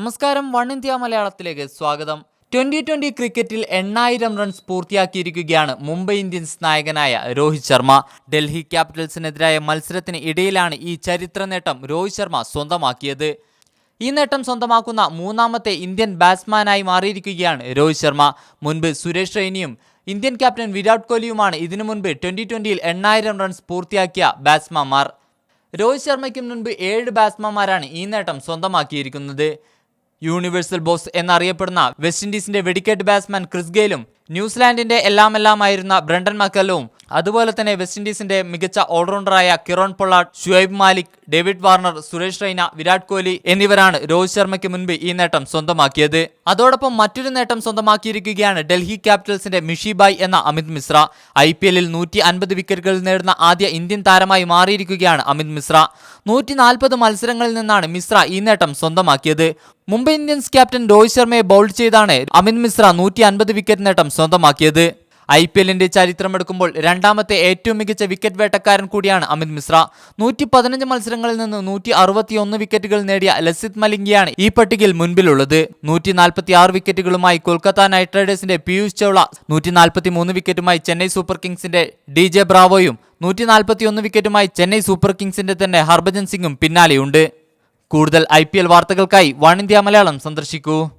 നമസ്കാരം one India മലയാളത്തിലേക്ക് സ്വാഗതം. ട്വന്റി ട്വന്റി ക്രിക്കറ്റിൽ എണ്ണായിരം റൺസ് പൂർത്തിയാക്കിയിരിക്കുകയാണ് മുംബൈ ഇന്ത്യൻസ് നായകനായ രോഹിത് ശർമ്മ. ഡൽഹി ക്യാപിറ്റൽസിനെതിരായ മത്സരത്തിന് ഇടയിലാണ് ഈ ചരിത്ര നേട്ടം രോഹിത് ശർമ്മ സ്വന്തമാക്കിയത്. ഈ നേട്ടം സ്വന്തമാക്കുന്ന മൂന്നാമത്തെ ഇന്ത്യൻ ബാറ്റ്സ്മാനായി മാറിയിരിക്കുകയാണ് രോഹിത് ശർമ്മ. മുൻപ് സുരേഷ് റെയ്നിയും ഇന്ത്യൻ ക്യാപ്റ്റൻ വിരാട് കോഹ്ലിയുമാണ് ഇതിനു മുൻപ് ട്വന്റി ട്വന്റിയിൽ എണ്ണായിരം റൺസ് പൂർത്തിയാക്കിയ ബാറ്റ്സ്മാൻമാർ. രോഹിത് ശർമ്മയ്ക്കും മുൻപ് ഏഴ് ബാറ്റ്സ്മാൻമാരാണ് ഈ നേട്ടം സ്വന്തമാക്കിയിരിക്കുന്നത്. യൂണിവേഴ്സൽ ബോസ് എന്നറിയപ്പെടുന്ന വെസ്റ്റ് ഇൻഡീസിന്റെ വെടിക്കേറ്റ് ബാറ്റ്സ്മാൻ ക്രിസ് ഗെയിലും ന്യൂസിലാൻഡിന്റെ എല്ലാമെല്ലാമായിരുന്ന ബ്രണ്ടൻ മക്കല്ലവും അതുപോലെ തന്നെ വെസ്റ്റ് ഇൻഡീസിന്റെ മികച്ച ഓൾറൗണ്ടറായ Kieron Pollard Shoaib Malik David Warner Suresh Raina Virat Kohli എന്നിവരാണ് രോഹിത് ശർമ്മയ്ക്ക് മുൻപ് ഈ നേട്ടം സ്വന്തമാക്കിയത്. അതോടൊപ്പം മറ്റൊരു നേട്ടം സ്വന്തമാക്കിയിരിക്കുകയാണ് ഡൽഹി ക്യാപിറ്റൽസിന്റെ മിഷിബായ് എന്ന അമിത് മിശ്ര. ഐ പി എല്ലിൽ നൂറ്റി അൻപത് വിക്കറ്റുകൾ നേടുന്ന ആദ്യ ഇന്ത്യൻ താരമായി മാറിയിരിക്കുകയാണ് അമിത് മിശ്ര. നൂറ്റി നാൽപ്പത് മത്സരങ്ങളിൽ നിന്നാണ് മിശ്ര ഈ നേട്ടം സ്വന്തമാക്കിയത്. മുംബൈ ഇന്ത്യൻസ് ക്യാപ്റ്റൻ രോഹിത് ശർമ്മയെ ബൗൾ ചെയ്താണ് അമിത് മിശ്ര നൂറ്റി അൻപത് വിക്കറ്റ് നേട്ടം സ്വന്തമാക്കിയത്. ഐ പി എല്ലിന്റെ ചരിത്രമെടുക്കുമ്പോൾ രണ്ടാമത്തെ ഏറ്റവും മികച്ച വിക്കറ്റ് വേട്ടക്കാരൻ കൂടിയാണ് അമിത് മിശ്ര. നൂറ്റി പതിനഞ്ച് മത്സരങ്ങളിൽ നിന്ന് നൂറ്റി അറുപത്തിയൊന്ന് വിക്കറ്റുകൾ നേടിയ ലസിത് മലിംഗിയാണ് ഈ പട്ടികയിൽ മുൻപിലുള്ളത്. നൂറ്റി നാൽപ്പത്തി ആറ് വിക്കറ്റുകളുമായി കൊൽക്കത്ത നൈറ്റ് റൈഡേഴ്സിന്റെ പിയൂഷ് ചൗള നൂറ്റി നാൽപ്പത്തി മൂന്ന് വിക്കറ്റുമായി ചെന്നൈ സൂപ്പർ കിങ്സിന്റെ ഡി ജെ ബ്രാവോയും നൂറ്റി നാൽപ്പത്തി ഒന്ന് വിക്കറ്റുമായി ചെന്നൈ സൂപ്പർ കിങ്സിന്റെ തന്നെ ഹർഭജൻ സിംഗും പിന്നാലെയുണ്ട്. കൂടുതൽ ഐ പി എൽ വാർത്തകൾക്കായി വൺ ഇന്ത്യ മലയാളം സന്ദർശിക്കൂ.